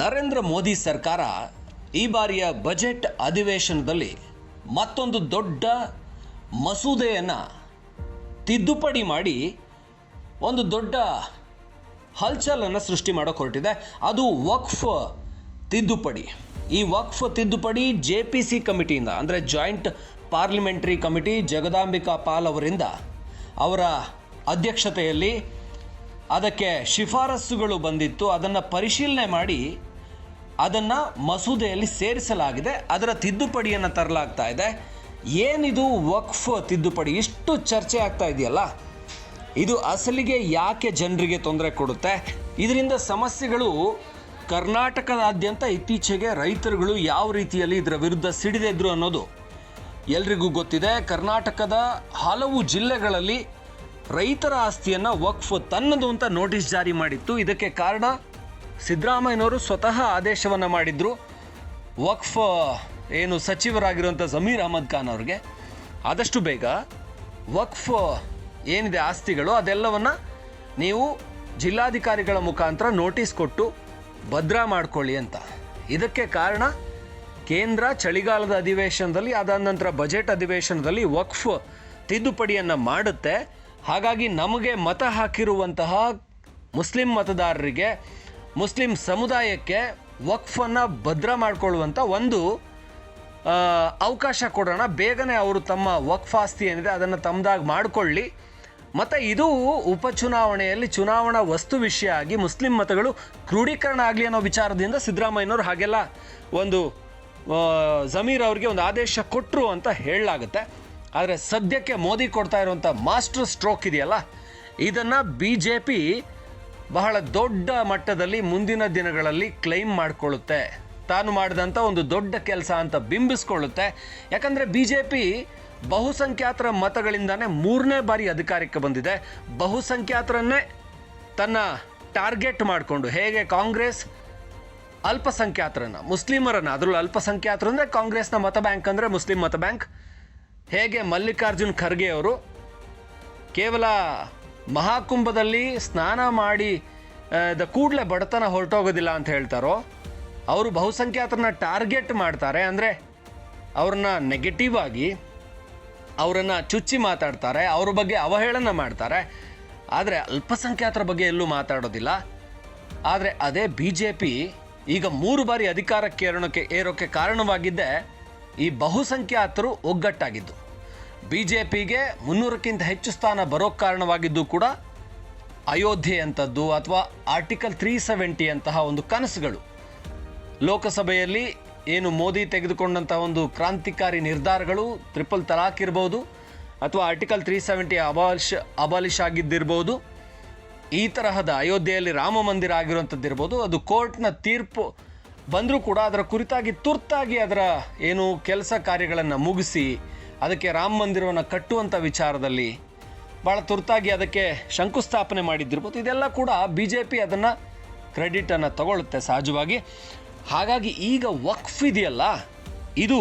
ನರೇಂದ್ರ ಮೋದಿ ಸರ್ಕಾರ ಈ ಬಾರಿಯ ಬಜೆಟ್ ಅಧಿವೇಶನದಲ್ಲಿ ಮತ್ತೊಂದು ದೊಡ್ಡ ಮಸೂದೆಯನ್ನು ತಿದ್ದುಪಡಿ ಮಾಡಿ ಒಂದು ದೊಡ್ಡ ಹಲ್ಚಲನ್ನು ಸೃಷ್ಟಿ ಮಾಡೋಕೆ ಹೊರಟಿದೆ. ಅದು ವಕ್ಫ್ ತಿದ್ದುಪಡಿ. ಈ ವಕ್ಫ್ ತಿದ್ದುಪಡಿ ಜೆ ಪಿ ಸಿ ಕಮಿಟಿಯಿಂದ, ಅಂದರೆ joint parliamentary committee Jagdambika Pal ಅವರಿಂದ ಅವರ ಅಧ್ಯಕ್ಷತೆಯಲ್ಲಿ ಅದಕ್ಕೆ ಶಿಫಾರಸ್ಸುಗಳು ಬಂದಿತ್ತು. ಅದನ್ನು ಪರಿಶೀಲನೆ ಮಾಡಿ ಅದನ್ನು ಮಸೂದೆಯಲ್ಲಿ ಸೇರಿಸಲಾಗಿದೆ, ಅದರ ತಿದ್ದುಪಡಿಯನ್ನು ತರಲಾಗ್ತಾ ಇದೆ. ಏನಿದು ವಕ್ಫ್ ತಿದ್ದುಪಡಿ? ಇಷ್ಟು ಚರ್ಚೆ ಆಗ್ತಾ ಇದೆಯಲ್ಲ? ಇದು ಅಸಲಿಗೆ ಯಾಕೆ ಜನರಿಗೆ ತೊಂದರೆ ಕೊಡುತ್ತೆ? ಇದರಿಂದ ಸಮಸ್ಯೆಗಳು ಕರ್ನಾಟಕದಾದ್ಯಂತ ಇತ್ತೀಚೆಗೆ ರೈತರುಗಳು ಯಾವ ರೀತಿಯಲ್ಲಿ ಇದರ ವಿರುದ್ಧ ಸಿಡಿದೆದ್ರು ಅನ್ನೋದು ಎಲ್ರಿಗೂ ಗೊತ್ತಿದೆ. ಕರ್ನಾಟಕದ ಹಲವು ಜಿಲ್ಲೆಗಳಲ್ಲಿ ರೈತರ ಆಸ್ತಿಯನ್ನು ವಕ್ಫ್ ತನ್ನದು ಅಂತ ನೋಟಿಸ್ ಜಾರಿ ಮಾಡಿತ್ತು. ಇದಕ್ಕೆ ಕಾರಣ ಸಿದ್ದರಾಮಯ್ಯನವರು ಸ್ವತಃ ಆದೇಶವನ್ನು ಮಾಡಿದ್ರು. ವಕ್ಫ್, ಏನು ಸಚಿವರಾಗಿರುವಂಥ ಜಮೀರ್ ಅಹಮದ್ ಖಾನ್ ಅವ್ರಿಗೆ. ಆದಷ್ಟು ಬೇಗ ವಕ್ಫ್ ಏನಿದೆ ಆಸ್ತಿಗಳು, ಅದೆಲ್ಲವನ್ನು ನೀವು ಜಿಲ್ಲಾಧಿಕಾರಿಗಳ ಮುಖಾಂತರ ನೋಟಿಸ್ ಕೊಟ್ಟು ಭದ್ರಾ ಮಾಡ್ಕೊಳ್ಳಿ ಅಂತ. ಇದಕ್ಕೆ ಕಾರಣ ಕೇಂದ್ರ ಚಳಿಗಾಲದ ಅಧಿವೇಶನದಲ್ಲಿ ಅದಾದ ನಂತರ ಬಜೆಟ್ ಅಧಿವೇಶನದಲ್ಲಿ ವಕ್ಫ್ ತಿದ್ದುಪಡಿಯನ್ನು ಮಾಡುತ್ತೆ. ಹಾಗಾಗಿ ನಮಗೆ ಮತ ಹಾಕಿರುವಂತಹ ಮುಸ್ಲಿಂ ಮತದಾರರಿಗೆ ಮುಸ್ಲಿಂ ಸಮುದಾಯಕ್ಕೆ ವಕ್ಫನ್ನು ಭದ್ರ ಮಾಡಿಕೊಳ್ಳುವಂಥ ಒಂದು ಅವಕಾಶ ಕೊಡೋಣ. ಬೇಗನೆ ಅವರು ತಮ್ಮ ವಕ್ಫ್ ಆಸ್ತಿ ಏನಿದೆ ಅದನ್ನು ತಮ್ಮದಾಗಿ ಮಾಡಿಕೊಳ್ಳಿ. ಮತ್ತು ಇದು ಉಪಚುನಾವಣೆಯಲ್ಲಿ ಚುನಾವಣಾ ವಸ್ತು ವಿಷಯ ಆಗಿ ಮುಸ್ಲಿಂ ಮತಗಳು ಕ್ರೋಢೀಕರಣ ಆಗಲಿ ಅನ್ನೋ ವಿಚಾರದಿಂದ ಸಿದ್ದರಾಮಯ್ಯನವರು ಹಾಗೆಲ್ಲ ಒಂದು ಜಮೀರ್ ಅವರಿಗೆ ಒಂದು ಆದೇಶ ಕೊಟ್ಟರು ಅಂತ ಹೇಳಲಾಗುತ್ತೆ. ಆದರೆ ಸದ್ಯಕ್ಕೆ ಮೋದಿ ಕೊಡ್ತಾ ಇರುವಂಥ ಮಾಸ್ಟರ್ ಸ್ಟ್ರೋಕ್ ಇದೆಯಲ್ಲ? ಇದನ್ನು ಬಿ ಜೆ ಪಿ ಬಹಳ ದೊಡ್ಡ ಮಟ್ಟದಲ್ಲಿ ಮುಂದಿನ ದಿನಗಳಲ್ಲಿ ಕ್ಲೈಮ್ ಮಾಡಿಕೊಳ್ಳುತ್ತೆ. ತಾನು ಮಾಡಿದಂಥ ಒಂದು ದೊಡ್ಡ ಕೆಲಸ ಅಂತ ಬಿಂಬಿಸ್ಕೊಳ್ಳುತ್ತೆ. ಯಾಕಂದರೆ ಬಿ ಜೆ ಪಿ ಬಹುಸಂಖ್ಯಾತರ ಮತಗಳಿಂದನೇ ಮೂರನೇ ಬಾರಿ ಅಧಿಕಾರಕ್ಕೆ ಬಂದಿದೆ. ಬಹುಸಂಖ್ಯಾತರನ್ನೇ ತನ್ನ ಟಾರ್ಗೆಟ್ ಮಾಡಿಕೊಂಡು, ಹೇಗೆ ಕಾಂಗ್ರೆಸ್ ಅಲ್ಪಸಂಖ್ಯಾತರನ್ನು, ಮುಸ್ಲಿಮರನ್ನು, ಅದರಲ್ಲೂ ಅಲ್ಪಸಂಖ್ಯಾತರು ಅಂದರೆ ಕಾಂಗ್ರೆಸ್ನ ಮತ ಬ್ಯಾಂಕ್ ಅಂದರೆ ಮುಸ್ಲಿಂ ಮತ ಬ್ಯಾಂಕ್, ಹೇಗೆ ಮಲ್ಲಿಕಾರ್ಜುನ್ ಖರ್ಗೆ ಅವರು ಕೇವಲ ಮಹಾಕುಂಭದಲ್ಲಿ ಸ್ನಾನ ಮಾಡಿ ದ ಕೂಡಲೇ ಬಡತನ ಹೊರಟೋಗೋದಿಲ್ಲ ಅಂತ ಹೇಳ್ತಾರೋ, ಅವರು ಬಹುಸಂಖ್ಯಾತರನ್ನ ಟಾರ್ಗೆಟ್ ಮಾಡ್ತಾರೆ. ಅಂದರೆ ಅವ್ರನ್ನ ನೆಗೆಟಿವ್ ಆಗಿ ಅವರನ್ನು ಚುಚ್ಚಿ ಮಾತಾಡ್ತಾರೆ, ಅವ್ರ ಬಗ್ಗೆ ಅವಹೇಳನ ಮಾಡ್ತಾರೆ. ಆದರೆ ಅಲ್ಪಸಂಖ್ಯಾತರ ಬಗ್ಗೆ ಎಲ್ಲೂ ಮಾತಾಡೋದಿಲ್ಲ. ಆದರೆ ಅದೇ ಬಿ ಜೆ ಪಿ ಈಗ ಮೂರು ಬಾರಿ ಅಧಿಕಾರಕ್ಕೆ ಏರೋಕ್ಕೆ ಕಾರಣವಾಗಿದ್ದೇ ಈ ಬಹುಸಂಖ್ಯಾತರು ಒಗ್ಗಟ್ಟಾಗಿದ್ದು. ಬಿ ಜೆ ಪಿಗೆ ಮುನ್ನೂರಕ್ಕಿಂತ ಹೆಚ್ಚು ಸ್ಥಾನ ಬರೋ ಕಾರಣವಾಗಿದ್ದು ಕೂಡ ಅಯೋಧ್ಯೆ ಅಂಥದ್ದು ಅಥವಾ ಆರ್ಟಿಕಲ್ ತ್ರೀ ಸೆವೆಂಟಿ ಅಂತಹ ಒಂದು ಕನಸುಗಳು. ಲೋಕಸಭೆಯಲ್ಲಿ ಏನು ಮೋದಿ ತೆಗೆದುಕೊಂಡಂಥ ಒಂದು ಕ್ರಾಂತಿಕಾರಿ ನಿರ್ಧಾರಗಳು ಟ್ರಿಪಲ್ ತಲಾಕ್ ಇರ್ಬೋದು ಅಥವಾ article three seventy abolish abolish ಆಗಿದ್ದಿರ್ಬೋದು. ಈ ತರಹದ ಅಯೋಧ್ಯೆಯಲ್ಲಿ ರಾಮ ಮಂದಿರ ಆಗಿರುವಂಥದ್ದು ಇರ್ಬೋದು ಅದು ಕೋರ್ಟ್ನ ತೀರ್ಪು ಬಂದರೂ ಕೂಡ ಅದರ ಕುರಿತಾಗಿ ತುರ್ತಾಗಿ ಅದರ ಏನು ಕೆಲಸ ಕಾರ್ಯಗಳನ್ನು ಮುಗಿಸಿ ಅದಕ್ಕೆ ರಾಮ ಮಂದಿರವನ್ನು ಕಟ್ಟುವಂಥ ವಿಚಾರದಲ್ಲಿ ಭಾಳ ತುರ್ತಾಗಿ ಅದಕ್ಕೆ ಶಂಕುಸ್ಥಾಪನೆ ಮಾಡಿದ್ದಿರ್ಬೋದು. ಇದೆಲ್ಲ ಕೂಡ ಬಿ ಜೆ ಪಿ ಅದನ್ನು ಕ್ರೆಡಿಟನ್ನು ತಗೊಳ್ಳುತ್ತೆ ಸಹಜವಾಗಿ. ಹಾಗಾಗಿ ಈಗ ವಕ್ಫ್ ಇದೆಯಲ್ಲ, ಇದು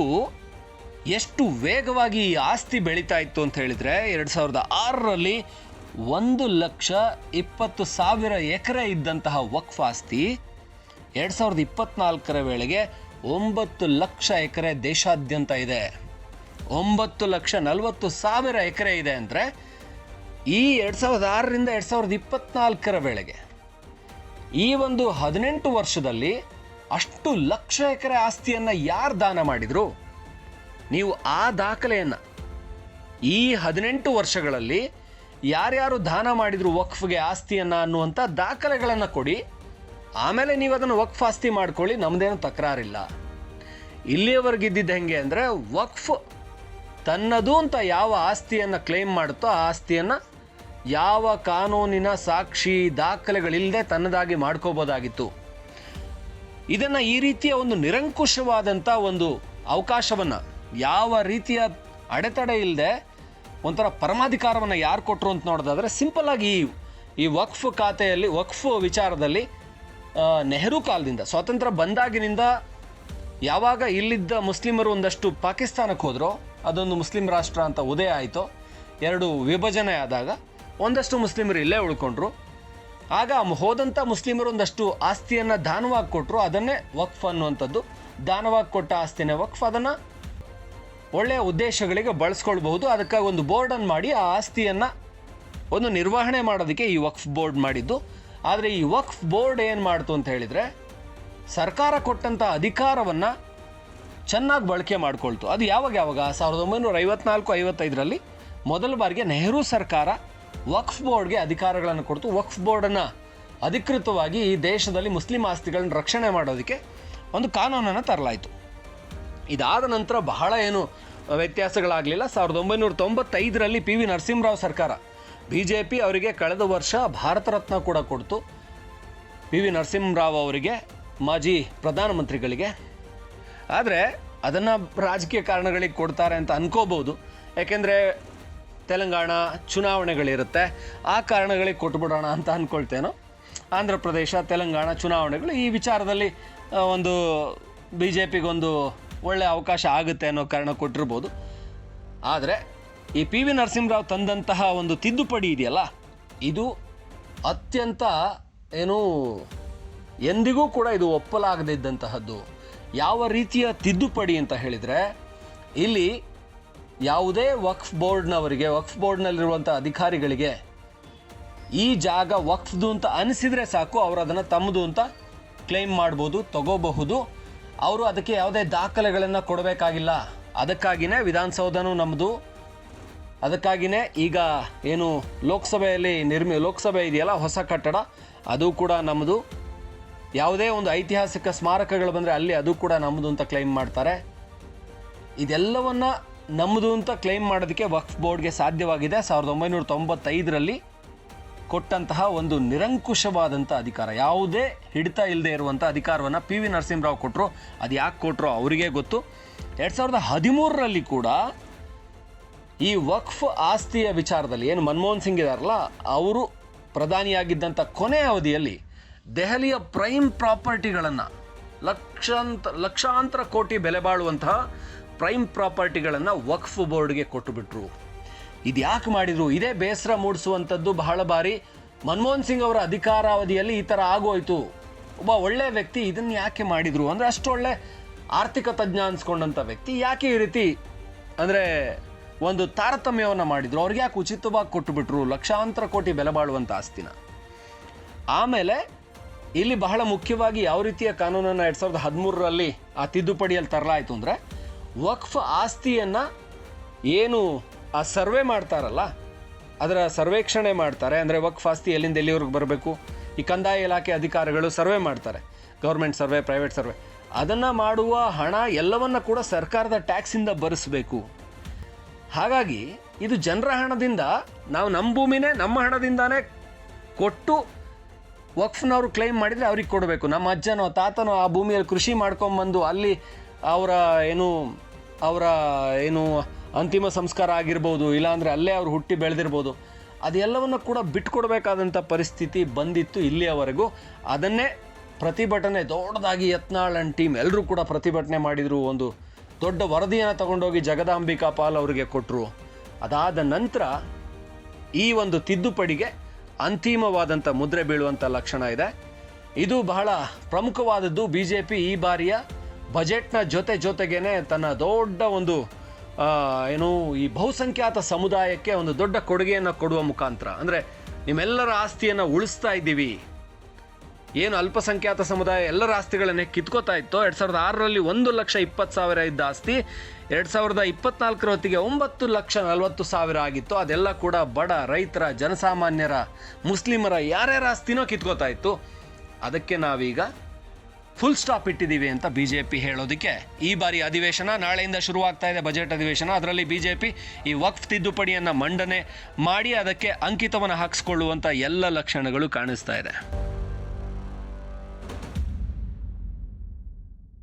ಎಷ್ಟು ವೇಗವಾಗಿ ಈ ಆಸ್ತಿ ಬೆಳೀತಾ ಇತ್ತು ಅಂತ ಹೇಳಿದರೆ ಎರಡು ಸಾವಿರದ ಆರರಲ್ಲಿ ಒಂದು ಲಕ್ಷ ಇಪ್ಪತ್ತು ಸಾವಿರ ಎಕರೆ ಇದ್ದಂತಹ ವಕ್ಫ್ ಆಸ್ತಿ ಎರಡು ಸಾವಿರದ ಇಪ್ಪತ್ನಾಲ್ಕರ ವೇಳೆಗೆ ಒಂಬತ್ತು ಲಕ್ಷ ಎಕರೆ ದೇಶಾದ್ಯಂತ ಇದೆ. ಒಂಬತ್ತು ಲಕ್ಷ ನಲವತ್ತು ಸಾವಿರ ಎಕರೆ ಇದೆ ಅಂದರೆ ಈ ಎರಡು ಸಾವಿರದ ಆರರಿಂದ ಎರಡು ಸಾವಿರದ ಇಪ್ಪತ್ನಾಲ್ಕರ ವೇಳೆಗೆ ಈ ಒಂದು ಹದಿನೆಂಟು ವರ್ಷದಲ್ಲಿ ಅಷ್ಟು ಲಕ್ಷ ಎಕರೆ ಆಸ್ತಿಯನ್ನು ಯಾರು ದಾನ ಮಾಡಿದರು? ನೀವು ಆ ದಾಖಲೆಯನ್ನು ಈ ಹದಿನೆಂಟು ವರ್ಷಗಳಲ್ಲಿ ಯಾರ್ಯಾರು ದಾನ ಮಾಡಿದ್ರು ವಕ್ಫ್ಗೆ ಆಸ್ತಿಯನ್ನು ಅನ್ನುವಂಥ ದಾಖಲೆಗಳನ್ನು ಕೊಡಿ. ಆಮೇಲೆ ನೀವು ಅದನ್ನು ವಕ್ಫ್ ಆಸ್ತಿ ಮಾಡ್ಕೊಳ್ಳಿ ನಮ್ಮದೇನು ತಕರಾರಿಲ್ಲ. ಇಲ್ಲಿಯವರೆಗೆ ಇದ್ದಿದ್ದು ಹೆಂಗೆ ಅಂದರೆ ವಕ್ಫ್ ತನ್ನದು ಅಂತ ಯಾವ ಆಸ್ತಿಯನ್ನು ಕ್ಲೈಮ್ ಮಾಡುತ್ತೋ ಆ ಆಸ್ತಿಯನ್ನು ಯಾವ ಕಾನೂನಿನ ಸಾಕ್ಷಿ ದಾಖಲೆಗಳಿಲ್ಲದೆ ತನ್ನದಾಗಿ ಮಾಡ್ಕೋಬೋದಾಗಿತ್ತು. ಇದನ್ನು ಈ ರೀತಿಯ ಒಂದು ನಿರಂಕುಶವಾದಂಥ ಒಂದು ಅವಕಾಶವನ್ನು ಯಾವ ರೀತಿಯ ಅಡೆತಡೆ ಇಲ್ಲದೆ ಒಂಥರ ಪರಮಾಧಿಕಾರವನ್ನು ಯಾರು ಕೊಟ್ಟರು ಅಂತ ನೋಡೋದಾದರೆ ಸಿಂಪಲ್ ಆಗಿ ಈ ಈ ವಕ್ಫ್ ಖಾತೆಯಲ್ಲಿ, ವಕ್ಫ್ ವಿಚಾರದಲ್ಲಿ ನೆಹರು ಕಾಲದಿಂದ, ಸ್ವಾತಂತ್ರ್ಯ ಬಂದಾಗಿನಿಂದ ಯಾವಾಗ ಇಲ್ಲಿದ್ದ ಮುಸ್ಲಿಮರು ಒಂದಷ್ಟು ಪಾಕಿಸ್ತಾನಕ್ಕೆ ಹೋದರೋ ಅದೊಂದು ಮುಸ್ಲಿಂ ರಾಷ್ಟ್ರ ಅಂತ ಉದಯ ಆಯಿತು. ಎರಡು ವಿಭಜನೆ ಆದಾಗ ಒಂದಷ್ಟು ಮುಸ್ಲಿಮರು ಇಲ್ಲೇ ಉಳ್ಕೊಂಡ್ರು. ಆಗ ಹೋದಂಥ ಮುಸ್ಲಿಮರು ಒಂದಷ್ಟು ಆಸ್ತಿಯನ್ನು ದಾನವಾಗಿ ಕೊಟ್ಟರು ಅದನ್ನೇ ವಕ್ಫ್ ಅನ್ನುವಂಥದ್ದು. ದಾನವಾಗಿ ಕೊಟ್ಟ ಆಸ್ತಿನೇ ವಕ್ಫ್. ಅದನ್ನು ಒಳ್ಳೆಯ ಉದ್ದೇಶಗಳಿಗೆ ಬಳಸ್ಕೊಳ್ಬಹುದು. ಅದಕ್ಕಾಗಿ ಒಂದು ಬೋರ್ಡನ್ನು ಮಾಡಿ ಆ ಆಸ್ತಿಯನ್ನು ಒಂದು ನಿರ್ವಹಣೆ ಮಾಡೋದಕ್ಕೆ ಈ ವಕ್ಫ್ ಬೋರ್ಡ್ ಮಾಡಿದ್ದು. ಆದರೆ ಈ ವಕ್ಫ್ ಬೋರ್ಡ್ ಏನು ಮಾಡ್ತು ಅಂತ ಹೇಳಿದರೆ ಸರ್ಕಾರ ಕೊಟ್ಟಂಥ ಅಧಿಕಾರವನ್ನು ಚೆನ್ನಾಗಿ ಬಳಕೆ ಮಾಡಿಕೊಳ್ತು. ಅದು ಯಾವಾಗ ಯಾವಾಗ? ಸಾವಿರದ ಒಂಬೈನೂರ ಐವತ್ನಾಲ್ಕು ಐವತ್ತೈದರಲ್ಲಿ ಮೊದಲ ಬಾರಿಗೆ ನೆಹರು ಸರ್ಕಾರ ವಕ್ಫ್ ಬೋರ್ಡ್ಗೆ ಅಧಿಕಾರಗಳನ್ನು ಕೊಡ್ತು. ವಕ್ಫ್ ಬೋರ್ಡನ್ನು ಅಧಿಕೃತವಾಗಿ ಈ ದೇಶದಲ್ಲಿ ಮುಸ್ಲಿಂ ಆಸ್ತಿಗಳನ್ನ ರಕ್ಷಣೆ ಮಾಡೋದಕ್ಕೆ ಒಂದು ಕಾನೂನನ್ನು ತರಲಾಯಿತು. ಇದಾದ ನಂತರ ಬಹಳ ಏನು ವ್ಯತ್ಯಾಸಗಳಾಗಲಿಲ್ಲ. ಸಾವಿರದ ಒಂಬೈನೂರ ತೊಂಬತ್ತೈದರಲ್ಲಿ ಪಿ ವಿ ನರಸಿಂಹರಾವ್ ಸರ್ಕಾರ ಬಿ ಜೆ ಪಿ ಅವರಿಗೆ ಕಳೆದ ವರ್ಷ ಭಾರತ ರತ್ನ ಕೂಡ ಕೊಡ್ತು. ಪಿ ವಿ ನರಸಿಂಹರಾವ್ ಅವರಿಗೆ, ಮಾಜಿ ಪ್ರಧಾನಮಂತ್ರಿಗಳಿಗೆ ಆದರೆ ಅದನ್ನು ರಾಜಕೀಯ ಕಾರಣಗಳಿಗೆ ಕೊಡ್ತಾರೆ ಅಂತ ಅನ್ಕೋಬೋದು ಯಾಕೆಂದರೆ ತೆಲಂಗಾಣ ಚುನಾವಣೆಗಳಿರುತ್ತೆ. ಆ ಕಾರಣಗಳಿಗೆ ಕೊಟ್ಬಿಡೋಣ ಅಂತ ಅಂದ್ಕೊಳ್ತೇನೋ ಆಂಧ್ರ ಪ್ರದೇಶ ತೆಲಂಗಾಣ ಚುನಾವಣೆಗಳು ಈ ವಿಚಾರದಲ್ಲಿ ಒಂದು ಬಿ ಜೆ ಪಿಗೊಂದು ಒಳ್ಳೆಯ ಅವಕಾಶ ಆಗುತ್ತೆ ಅನ್ನೋ ಕಾರಣ ಕೊಟ್ಟಿರ್ಬೋದು. ಆದರೆ ಈ ಪಿ ವಿ ನರಸಿಂಹರಾವ್ ತಂದಂತಹ ಒಂದು ತಿದ್ದುಪಡಿ ಇದೆಯಲ್ಲ, ಇದು ಅತ್ಯಂತ ಏನು ಎಂದಿಗೂ ಕೂಡ ಇದು ಒಪ್ಪಲಾಗದೇ ಇದ್ದಂತಹದ್ದು ಯಾವ ರೀತಿಯ ತಿದ್ದುಪಡಿ ಅಂತ ಹೇಳಿದರೆ, ಇಲ್ಲಿ ಯಾವುದೇ ವಕ್ಫ್ ಬೋರ್ಡ್ನವರಿಗೆ, ವಕ್ಫ್ ಬೋರ್ಡ್ನಲ್ಲಿರುವಂಥ ಅಧಿಕಾರಿಗಳಿಗೆ ಈ ಜಾಗ ವಕ್ಫ್ದು ಅಂತ ಅನಿಸಿದರೆ ಸಾಕು, ಅವರು ಅದನ್ನು ತಮ್ಮದು ಅಂತ ಕ್ಲೈಮ್ ಮಾಡ್ಬೋದು, ತಗೋಬಹುದು. ಅವರು ಅದಕ್ಕೆ ಯಾವುದೇ ದಾಖಲೆಗಳನ್ನು ಕೊಡಬೇಕಾಗಿಲ್ಲ. ಅದಕ್ಕಾಗಿಯೇ ವಿಧಾನಸೌಧನೂ ನಮ್ಮದು ಅದಕ್ಕಾಗಿಯೇ ಈಗ ಏನು ಲೋಕಸಭೆಯಲ್ಲಿ ನಿರ್ಮಿ, ಲೋಕಸಭೆ ಇದೆಯಲ್ಲ, ಹೊಸ ಕಟ್ಟಡ, ಅದು ಕೂಡ ನಮ್ಮದು ಯಾವುದೇ ಒಂದು ಐತಿಹಾಸಿಕ ಸ್ಮಾರಕಗಳು ಬಂದರೆ ಅಲ್ಲಿ ಅದು ಕೂಡ ನಮ್ಮದು ಅಂತ ಕ್ಲೈಮ್ ಮಾಡ್ತಾರೆ. ಇದೆಲ್ಲವನ್ನ ನಮ್ಮದು ಅಂತ ಕ್ಲೈಮ್ ಮಾಡೋದಕ್ಕೆ ವಕ್ಫ್ ಬೋರ್ಡ್ಗೆ ಸಾಧ್ಯವಾಗಿದೆ. ಸಾವಿರದ ಒಂಬೈನೂರ ತೊಂಬತ್ತೈದರಲ್ಲಿ ಕೊಟ್ಟಂತಹ ಒಂದು ನಿರಂಕುಶವಾದಂಥ ಅಧಿಕಾರ. ಯಾವುದೇ ಹಿಡಿತ ಇಲ್ಲದೆ ಇರುವಂಥ ಅಧಿಕಾರವನ್ನು ಪಿ ವಿ ನರಸಿಂಹರಾವ್ ಕೊಟ್ಟರು ಅದು ಯಾಕೆ ಕೊಟ್ಟರು ಅವರಿಗೆ ಗೊತ್ತು. ಎರಡು ಸಾವಿರದ ಹದಿಮೂರರಲ್ಲಿ ಕೂಡ ಈ ವಕ್ಫ್ ಆಸ್ತಿಯ ವಿಚಾರದಲ್ಲಿ ಏನು ಮನಮೋಹನ್ ಸಿಂಗ್ ಇದಾರಲ್ಲ, ಅವರು ಪ್ರಧಾನಿಯಾಗಿದ್ದಂಥ ಕೊನೆಯ ಅವಧಿಯಲ್ಲಿ ದೆಹಲಿಯ ಪ್ರೈಮ್ ಪ್ರಾಪರ್ಟಿಗಳನ್ನು ಲಕ್ಷಾಂತ, ಲಕ್ಷಾಂತರ ಕೋಟಿ ಬೆಲೆ ಬಾಳುವಂತಹ ಪ್ರೈಮ್ ಪ್ರಾಪರ್ಟಿಗಳನ್ನು ವಕ್ಫ್ ಬೋರ್ಡ್ಗೆ ಕೊಟ್ಟುಬಿಟ್ರು ಇದು ಯಾಕೆ ಮಾಡಿದ್ರು? ಇದೇ ಬೇಸರ ಮೂಡಿಸುವಂಥದ್ದು ಬಹಳ ಬಾರಿ. ಮನಮೋಹನ್ ಸಿಂಗ್ ಅವರ ಅಧಿಕಾರಾವಧಿಯಲ್ಲಿ ಈ ಥರ ಆಗೋಯ್ತು. ಒಬ್ಬ ಒಳ್ಳೆ ವ್ಯಕ್ತಿ ಇದನ್ನು ಯಾಕೆ ಮಾಡಿದ್ರು? ಅಂದರೆ ಅಷ್ಟು ಒಳ್ಳೆ ಆರ್ಥಿಕ ತಜ್ಞ ಅನ್ಸ್ಕೊಂಡಂಥ ವ್ಯಕ್ತಿ. ಯಾಕೆ ಈ ರೀತಿ? ಅಂದರೆ ಒಂದು ತಾರತಮ್ಯವನ್ನು ಮಾಡಿದ್ರು. ಅವ್ರಿಗೆ ಯಾಕೆ ಉಚಿತವಾಗಿ ಕೊಟ್ಟುಬಿಟ್ರು ಲಕ್ಷಾಂತರ ಕೋಟಿ ಬೆಲೆ ಬಾಳುವಂಥ ಆಸ್ತಿನ. ಆಮೇಲೆ ಇಲ್ಲಿ ಬಹಳ ಮುಖ್ಯವಾಗಿ ಯಾವ ರೀತಿಯ ಕಾನೂನನ್ನು ಎರಡು ಸಾವಿರದ ಹದಿಮೂರರಲ್ಲಿ ಆ ತಿದ್ದುಪಡಿಯಲ್ಲಿ ತರಲಾಯಿತು ಅಂದರೆ ವಕ್ಫ್ ಆಸ್ತಿಯನ್ನು ಏನು ಆ ಸರ್ವೆ ಮಾಡ್ತಾರಲ್ಲ, ಅದರ ಸರ್ವೇಕ್ಷಣೆ ಮಾಡ್ತಾರೆ. ಅಂದರೆ ವಕ್ಫ್ ಆಸ್ತಿ ಎಲ್ಲಿಂದ ಎಲ್ಲಿವರೆಗೆ ಬರಬೇಕು? ಈ ಕಂದಾಯ ಇಲಾಖೆ ಅಧಿಕಾರಿಗಳು ಸರ್ವೆ ಮಾಡ್ತಾರೆ, ಗೌರ್ಮೆಂಟ್ ಸರ್ವೆ, ಪ್ರೈವೇಟ್ ಸರ್ವೆ. ಅದನ್ನು ಮಾಡುವ ಹಣ ಎಲ್ಲವನ್ನ ಕೂಡ ಸರ್ಕಾರದ ಟ್ಯಾಕ್ಸಿಂದ ಬರೆಸಬೇಕು ಹಾಗಾಗಿ ಇದು ಜನರ ಹಣದಿಂದ ನಾವು ನಮ್ಮ ಭೂಮಿನೇ, ನಮ್ಮ ಹಣದಿಂದಾನೇ ಕೊಟ್ಟು ವಕ್ಫ್ನವರು ಕ್ಲೈಮ್ ಮಾಡಿದರೆ ಅವ್ರಿಗೆ ಕೊಡಬೇಕು. ನಮ್ಮ ಅಜ್ಜನೋ, ತಾತನೋ ಆ ಭೂಮಿಯಲ್ಲಿ ಕೃಷಿ ಮಾಡ್ಕೊಂಬಂದು ಅಲ್ಲಿ ಅವರ ಏನು ಅವರ ಏನು ಅಂತಿಮ ಸಂಸ್ಕಾರ ಆಗಿರ್ಬೋದು, ಇಲ್ಲಾಂದರೆ ಅಲ್ಲೇ ಅವರು ಹುಟ್ಟಿ ಬೆಳೆದಿರ್ಬೋದು. ಅದೆಲ್ಲವನ್ನು ಕೂಡ ಬಿಟ್ಕೊಡ್ಬೇಕಾದಂಥ ಪರಿಸ್ಥಿತಿ ಬಂದಿತ್ತು ಇಲ್ಲಿಯವರೆಗೂ. ಅದನ್ನೇ ಪ್ರತಿಭಟನೆ, ದೊಡ್ಡದಾಗಿ ಯತ್ನಾಳ್ ಅಂಡ್ ಟೀಮ್ ಎಲ್ಲರೂ ಕೂಡ ಪ್ರತಿಭಟನೆ ಮಾಡಿದರು. ಒಂದು ದೊಡ್ಡ ವರದಿಯನ್ನು ತಗೊಂಡೋಗಿ ಜಗದಾಂಬಿಕಾ ಪಾಲ್ ಅವರಿಗೆ ಕೊಟ್ಟರು ಅದಾದ ನಂತರ ಈ ಒಂದು ತಿದ್ದುಪಡಿಗೆ ಅಂತಿಮವಾದಂಥ ಮುದ್ರೆ ಬೀಳುವಂಥ ಲಕ್ಷಣ ಇದೆ. ಇದು ಬಹಳ ಪ್ರಮುಖವಾದದ್ದು. ಬಿ ಜೆ ಪಿ ಈ ಬಾರಿಯ ಬಜೆಟ್ನ ಜೊತೆ ಜೊತೆಗೇನೆ ತನ್ನ ದೊಡ್ಡ ಒಂದು ಏನು, ಈ ಬಹುಸಂಖ್ಯಾತ ಸಮುದಾಯಕ್ಕೆ ಒಂದು ದೊಡ್ಡ ಕೊಡುಗೆಯನ್ನು ಕೊಡುವ ಮುಖಾಂತರ. ಅಂದರೆ ನಿಮ್ಮೆಲ್ಲರ ಆಸ್ತಿಯನ್ನು ಉಳಿಸ್ತಾ ಇದ್ದೀವಿ. ಏನು ಅಲ್ಪಸಂಖ್ಯಾತ ಸಮುದಾಯ ಎಲ್ಲರ ಆಸ್ತಿಗಳನ್ನೇ ಕಿತ್ಕೋತಾ ಇತ್ತು, ಎರಡು ಸಾವಿರದ ಆರರಲ್ಲಿ ಒಂದು ಲಕ್ಷ ಇಪ್ಪತ್ತು ಸಾವಿರ ಇದ್ದ ಆಸ್ತಿ, ಎರಡು ಸಾವಿರದ ಇಪ್ಪತ್ನಾಲ್ಕರ ಹೊತ್ತಿಗೆ ಒಂಬತ್ತು ಲಕ್ಷ ನಲವತ್ತು ಸಾವಿರ ಆಗಿತ್ತು. ಅದೆಲ್ಲ ಕೂಡ ಬಡ ರೈತರ, ಜನಸಾಮಾನ್ಯರ, ಮುಸ್ಲಿಮರ ಯಾರ್ಯಾರ ಆಸ್ತಿನೋ ಕಿತ್ಕೋತಾ ಇತ್ತು. ಅದಕ್ಕೆ ನಾವೀಗ ಫುಲ್ ಸ್ಟಾಪ್ ಇಟ್ಟಿದ್ದೀವಿ ಅಂತ ಬಿ ಜೆ ಪಿ ಹೇಳೋದಕ್ಕೆ. ಈ ಬಾರಿ ಅಧಿವೇಶನ ನಾಳೆಯಿಂದ ಶುರುವಾಗ್ತಾ ಇದೆ ಬಜೆಟ್ ಅಧಿವೇಶನ. ಅದರಲ್ಲಿ ಬಿ ಜೆ ಪಿ ಈ ವಕ್ಫ್ ತಿದ್ದುಪಡಿಯನ್ನು ಮಂಡನೆ ಮಾಡಿ ಅದಕ್ಕೆ ಅಂಕಿತವನ್ನು ಹಾಕಿಸ್ಕೊಳ್ಳುವಂಥ ಎಲ್ಲ ಲಕ್ಷಣಗಳು ಕಾಣಿಸ್ತಾ ಇದೆ.